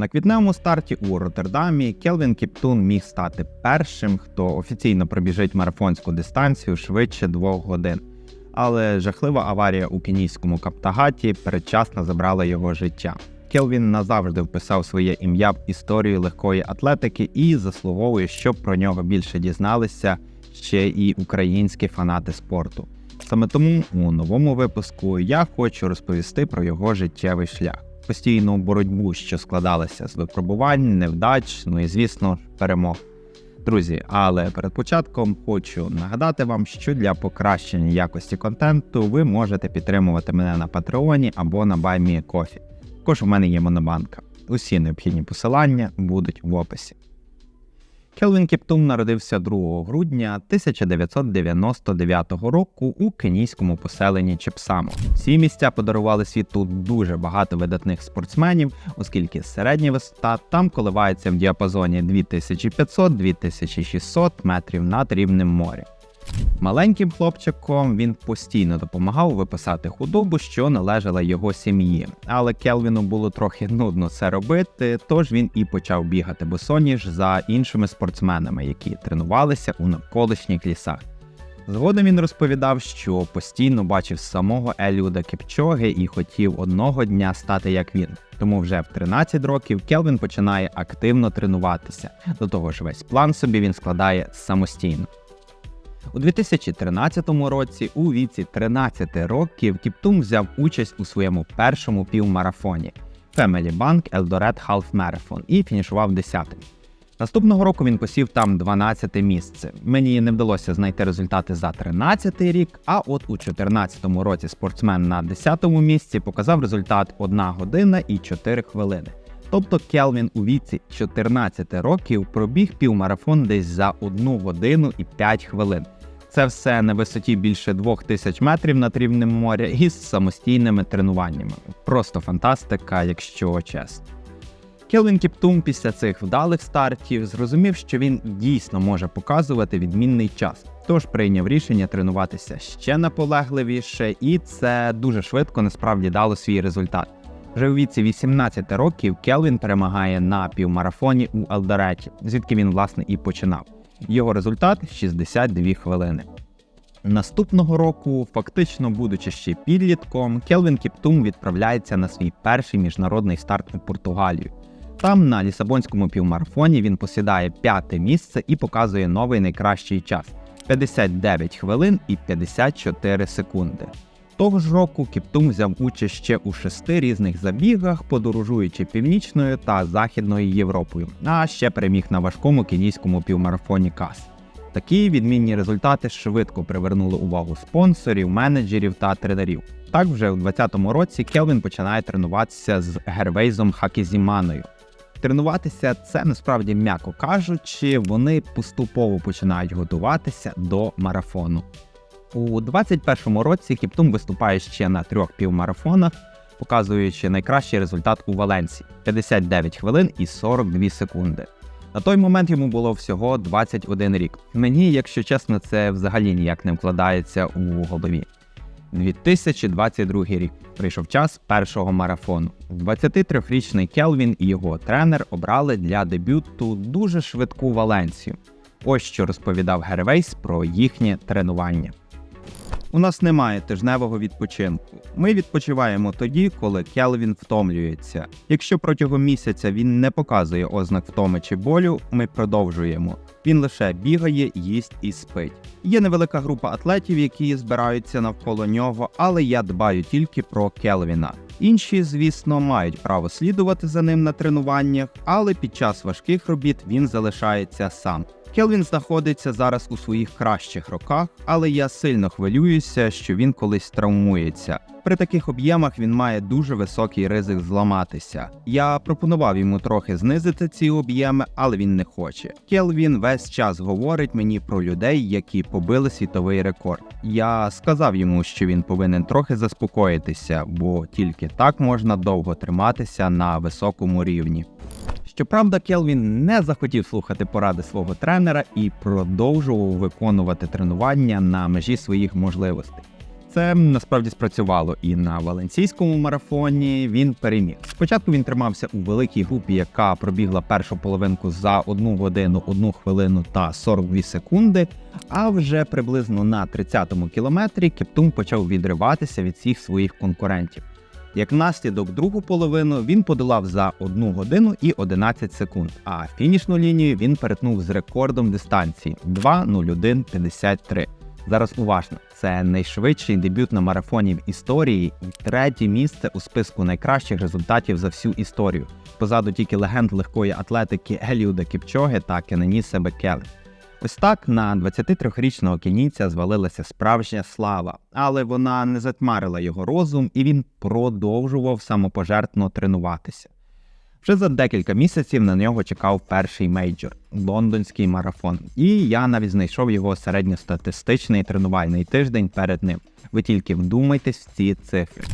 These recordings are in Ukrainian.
На квітневому старті у Роттердамі Келвін Кіптун міг стати першим, хто офіційно пробіжить марафонську дистанцію швидше двох годин. Але жахлива аварія у кенійському Каптагаті передчасно забрала його життя. Келвін назавжди вписав своє ім'я в історію легкої атлетики і заслуговує, щоб про нього більше дізналися ще і українські фанати спорту. Саме тому у новому випуску я хочу розповісти про його життєвий шлях, постійну боротьбу, що складалася з випробувань, невдач, ну і звісно перемог. Друзі, але перед початком хочу нагадати вам, що для покращення якості контенту ви можете підтримувати мене на Патреоні або на BuyMeCoffee. Також у мене є монобанка. Усі необхідні посилання будуть в описі. Келвін Кіптум народився 2 грудня 1999 року у кенійському поселенні Чепсамо. Ці місця подарували світу дуже багато видатних спортсменів, оскільки середня висота там коливається в діапазоні 2500-2600 метрів над рівнем моря. Маленьким хлопчиком він постійно допомагав виписати худобу, що належала його сім'ї. Але Келвіну було трохи нудно це робити, тож він і почав бігати босоніж за іншими спортсменами, які тренувалися у навколишніх лісах. Згодом він розповідав, що постійно бачив самого Еліуда Кепчоги і хотів одного дня стати як він. Тому вже в 13 років Келвін починає активно тренуватися. До того ж, весь план собі він складає самостійно. У 2013 році, у віці 13 років, Кіптум взяв участь у своєму першому півмарафоні Family Bank Eldoret Half Marathon і фінішував 10-м. Наступного року він посів там 12 місце. Мені не вдалося знайти результати за 13 рік, а от у 2014 році спортсмен на 10-му місці показав результат 1 година і 4 хвилини. Тобто Келвін у віці 14 років пробіг півмарафон десь за 1 годину і 5 хвилин. Це все на висоті більше 2000 метрів над рівнем моря із самостійними тренуваннями. Просто фантастика, якщо чесно. Келвін Кіптум після цих вдалих стартів зрозумів, що він дійсно може показувати відмінний час, тож прийняв рішення тренуватися ще наполегливіше, і це дуже швидко насправді дало свій результат. Вже у віці 18 років Келвін перемагає на півмарафоні у Елдореті, звідки він власне і починав. Його результат 62 хвилини. Наступного року, фактично будучи ще підлітком, Келвін Кіптум відправляється на свій перший міжнародний старт у Португалію. Там на Лісабонському півмарафоні він посідає п'яте місце і показує новий найкращий час 59 хвилин і 54 секунди. Того ж року Кіптум взяв участь ще у шести різних забігах, подорожуючи північною та західною Європою, а ще переміг на важкому кенійському півмарафоні КАС. Такі відмінні результати швидко привернули увагу спонсорів, менеджерів та тренерів. Так, вже у 2020 році Келвін починає тренуватися з Гервейзом Хакізіманою. Тренуватися це насправді м'яко кажучи, вони поступово починають готуватися до марафону. У 21-му році Кіптум виступає ще на трьох півмарафонах, показуючи найкращий результат у Валенсії 59 хвилин і 42 секунди. На той момент йому було всього 21 рік. Мені, якщо чесно, це взагалі ніяк не вкладається у голові. 2022 рік прийшов час першого марафону. 23-річний Келвін і його тренер обрали для дебюту дуже швидку Валенсію. Ось що розповідав Гервейс про їхнє тренування. У нас немає тижневого відпочинку. Ми відпочиваємо тоді, коли Келвін втомлюється. Якщо протягом місяця він не показує ознак втоми чи болю, ми продовжуємо. Він лише бігає, їсть і спить. Є невелика група атлетів, які збираються навколо нього, але я дбаю тільки про Келвіна. Інші, звісно, мають право слідувати за ним на тренуваннях, але під час важких робіт він залишається сам. Келвін знаходиться зараз у своїх кращих роках, але я сильно хвилююся, що він колись травмується. При таких об'ємах він має дуже високий ризик зламатися. Я пропонував йому трохи знизити ці об'єми, але він не хоче. Келвін весь час говорить мені про людей, які побили світовий рекорд. Я сказав йому, що він повинен трохи заспокоїтися, бо тільки так можна довго триматися на високому рівні. Щоправда, Келвін не захотів слухати поради свого тренера і продовжував виконувати тренування на межі своїх можливостей. Це насправді спрацювало і на валенційському марафоні він переміг. Спочатку він тримався у великій групі, яка пробігла першу половинку за 1 годину, 1 хвилину та 42 секунди. А вже приблизно на 30-му кілометрі Кептум почав відриватися від всіх своїх конкурентів. Як наслідок другу половину він подолав за 1 годину і 11 секунд, а фінішну лінію він перетнув з рекордом дистанції 2.01.53. Зараз уважно, це найшвидший дебют на марафоні в історії і третє місце у списку найкращих результатів за всю історію. Позаду тільки легенд легкої атлетики Еліуда Кіпчоги та Кененіса Бекеле. Ось так на 23-річного кенійця звалилася справжня слава, але вона не затьмарила його розум, і він продовжував самопожертвно тренуватися. Вже за декілька місяців на нього чекав перший мейджор лондонський марафон, і я навіть знайшов його середньостатистичний тренувальний тиждень перед ним. Ви тільки вдумайтесь в ці цифри.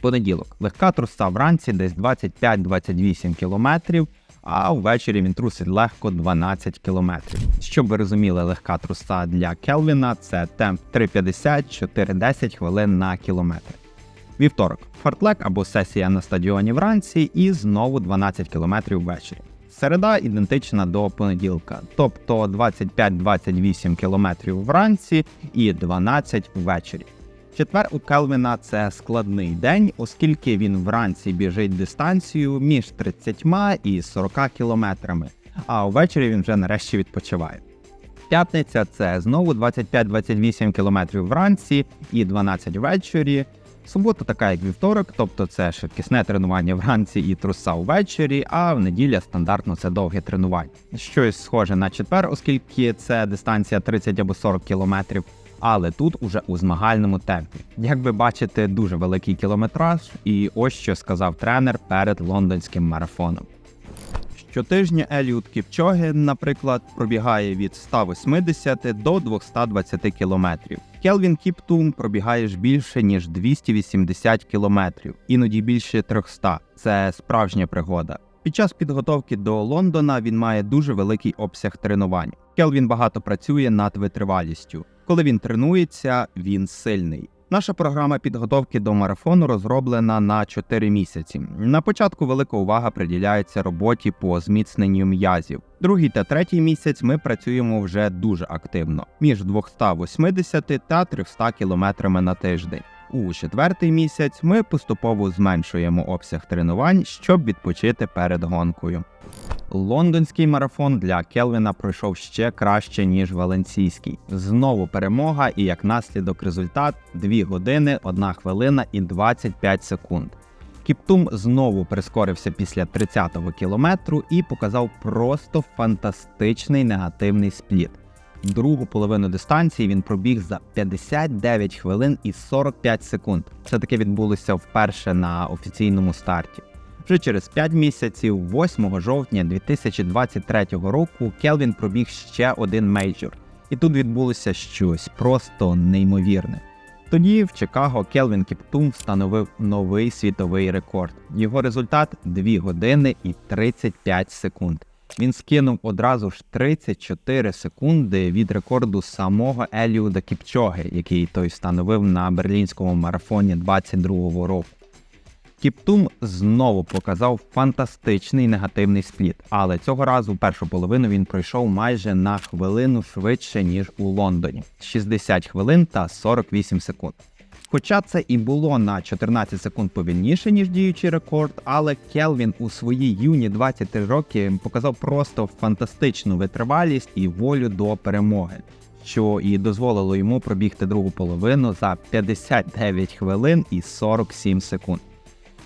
Понеділок легка труса вранці десь 25-28 кілометрів, а ввечері він трусить легко 12 кілометрів. Щоб ви розуміли, легка труса для Келвіна це темп 3,50-4,10 хвилин на кілометр. Вівторок фортлек або сесія на стадіоні вранці і знову 12 км ввечері. Середа ідентична до понеділка, тобто 25-28 км вранці і 12 ввечері. Четвер у Келвіна це складний день, оскільки він вранці біжить дистанцію між 30 і 40 кілометрами, а ввечері він вже нарешті відпочиває. П'ятниця це знову 25-28 км вранці і 12 ввечері. Субота така, як вівторок, тобто це швидкісне тренування вранці і труса ввечері, а в неділя стандартно це довге тренування. Щось схоже на четвер, оскільки це дистанція 30 або 40 кілометрів, але тут уже у змагальному темпі. Як ви бачите, дуже великий кілометраж, і ось що сказав тренер перед лондонським марафоном. Щотижня Еліут Кіпчоги, наприклад, пробігає від 180 до 220 кілометрів. Келвін Кіптум пробігає ж більше ніж 280 кілометрів, іноді більше 300. Це справжня пригода. Під час підготовки до Лондона він має дуже великий обсяг тренувань. Келвін багато працює над витривалістю. Коли він тренується, він сильний. Наша програма підготовки до марафону розроблена на 4 місяці. На початку велика увага приділяється роботі по зміцненню м'язів. Другий та третій місяць ми працюємо вже дуже активно між 280 та 300 кілометрами на тиждень. У четвертий місяць ми поступово зменшуємо обсяг тренувань, щоб відпочити перед гонкою. Лондонський марафон для Келвіна пройшов ще краще, ніж Валенційський. Знову перемога і як наслідок результат 2 години, 1 хвилина і 25 секунд. Кіптум знову прискорився після 30-го кілометру і показав просто фантастичний негативний спліт. Другу половину дистанції він пробіг за 59 хвилин і 45 секунд. Це таке відбулося вперше на офіційному старті. Вже через 5 місяців, 8 жовтня 2023 року, Келвін пробіг ще один мейджор, і тут відбулося щось просто неймовірне. Тоді в Чикаго Келвін Кіптум встановив новий світовий рекорд. Його результат 2 години і 35 секунд. Він скинув одразу ж 34 секунди від рекорду самого Еліуда Кіпчоги, який той встановив на берлінському марафоні 22-го року. Кіптум знову показав фантастичний негативний спліт, але цього разу першу половину він пройшов майже на хвилину швидше, ніж у Лондоні 60 хвилин та 48 секунд. Хоча це і було на 14 секунд повільніше, ніж діючий рекорд, але Келвін у свої юні 23 роки показав просто фантастичну витривалість і волю до перемоги, що і дозволило йому пробігти другу половину за 59 хвилин і 47 секунд.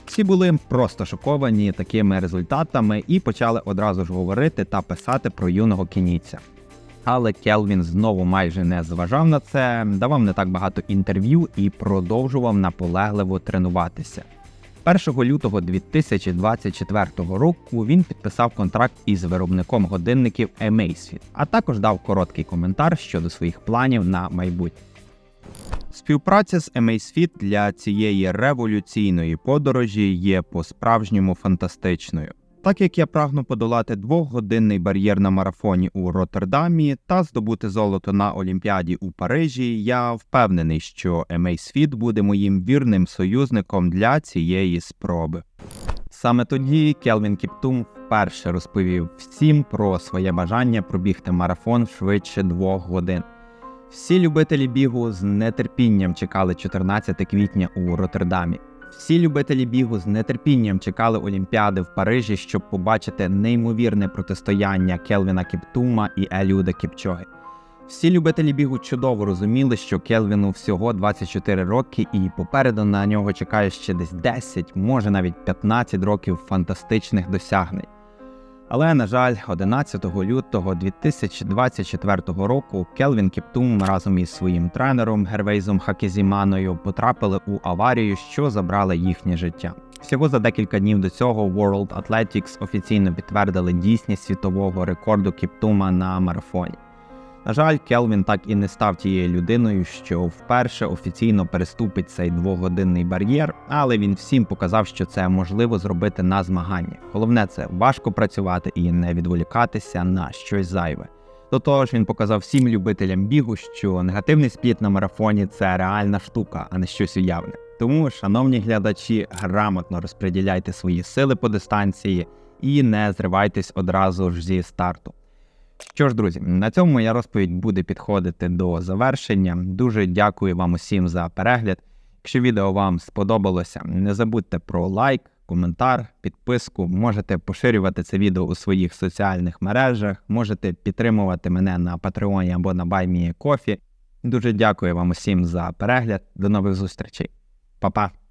Всі були просто шоковані такими результатами і почали одразу ж говорити та писати про юного кенійця. Але Келвін знову майже не зважав на це, давав не так багато інтерв'ю і продовжував наполегливо тренуватися. 1 лютого 2024 року він підписав контракт із виробником годинників Amazfit, а також дав короткий коментар щодо своїх планів на майбутнє. Співпраця з Amazfit для цієї революційної подорожі є по-справжньому фантастичною. Так як я прагну подолати двохгодинний бар'єр на марафоні у Роттердамі та здобути золото на Олімпіаді у Парижі, я впевнений, що Amazfit буде моїм вірним союзником для цієї спроби. Саме тоді Келвін Кіптум вперше розповів всім про своє бажання пробігти марафон швидше двох годин. Всі любителі бігу з нетерпінням чекали 14 квітня у Роттердамі. Всі любителі бігу з нетерпінням чекали Олімпіади в Парижі, щоб побачити неймовірне протистояння Келвіна Кіптума і Еліуда Кіпчоги. Всі любителі бігу чудово розуміли, що Келвіну всього 24 роки, і попереду на нього чекає ще десь 10, може навіть 15 років фантастичних досягнень. Але, на жаль, 11 лютого 2024 року Келвін Кіптум разом із своїм тренером Гервейзом Хакізіманою потрапили у аварію, що забрала їхнє життя. Всього за декілька днів до цього World Athletics офіційно підтвердили дійсність світового рекорду Кіптума на марафоні. На жаль, Келвін так і не став тією людиною, що вперше офіційно переступить цей двогодинний бар'єр, але він всім показав, що це можливо зробити на змаганнях. Головне це важко працювати і не відволікатися на щось зайве. До того ж, він показав всім любителям бігу, що негативний спліт на марафоні це реальна штука, а не щось уявне. Тому, шановні глядачі, грамотно розподіляйте свої сили по дистанції і не зривайтесь одразу ж зі старту. Що ж, друзі, на цьому моя розповідь буде підходити до завершення. Дуже дякую вам усім за перегляд. Якщо відео вам сподобалося, не забудьте про лайк, коментар, підписку. Можете поширювати це відео у своїх соціальних мережах, можете підтримувати мене на Патреоні або на BuyMeACoffee. Дуже дякую вам усім за перегляд. До нових зустрічей. Па-па!